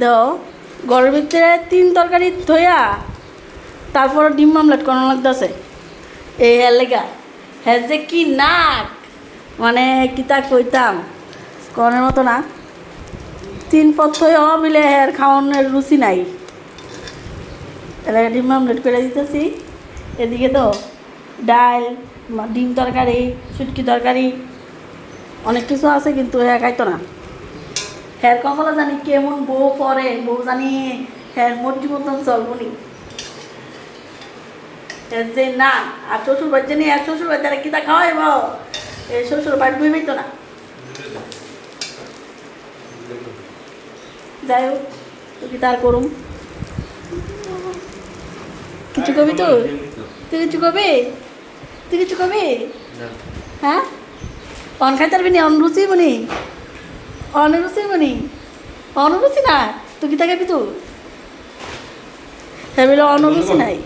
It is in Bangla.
দেখো ঘরের ভিতরে তিন তরকারি থইয়া তারপর ডিম মামলেট করানো লাগতেছে। এই হ্যাঁ লেগা হ্যাঁ যে কি নাক। মানে কি তা কইতাম কনের মতো না। তিন পথ থইয়া মিলে হ্যাঁ খাওয়ানোর রুচি নাই। এলাকা ডিম মামলেট করে দিতেছি। এদিকে তো ডাল ডিম তরকারি, শুটকি তরকারি, অনেক কিছু আছে কিন্তু হ্যাঁ খাইতো না। হ্যার কখনো জানি কেমন বউ পরে বউ জানি হ্যার মর্জি মতন চলবনি যে না আর শ্বশুর বাচ্চা নিয়ে আর শ্বশুর বাচ্চারা কিতা খাওয়াইব এই শ্বশুর বাড়ি বুঝবেই তো না। যাই হোক তুই তার করুম কিছু কবি তো তুই কিছু কবি? তুই কিছু কবি? হ্যাঁ অন খাই তারবি নি অনুরুচি বনি অনুরুচি মনি অনুরুচি না তুই কি তাকে তুই হ্যাঁ বলে অনুরুচি নাই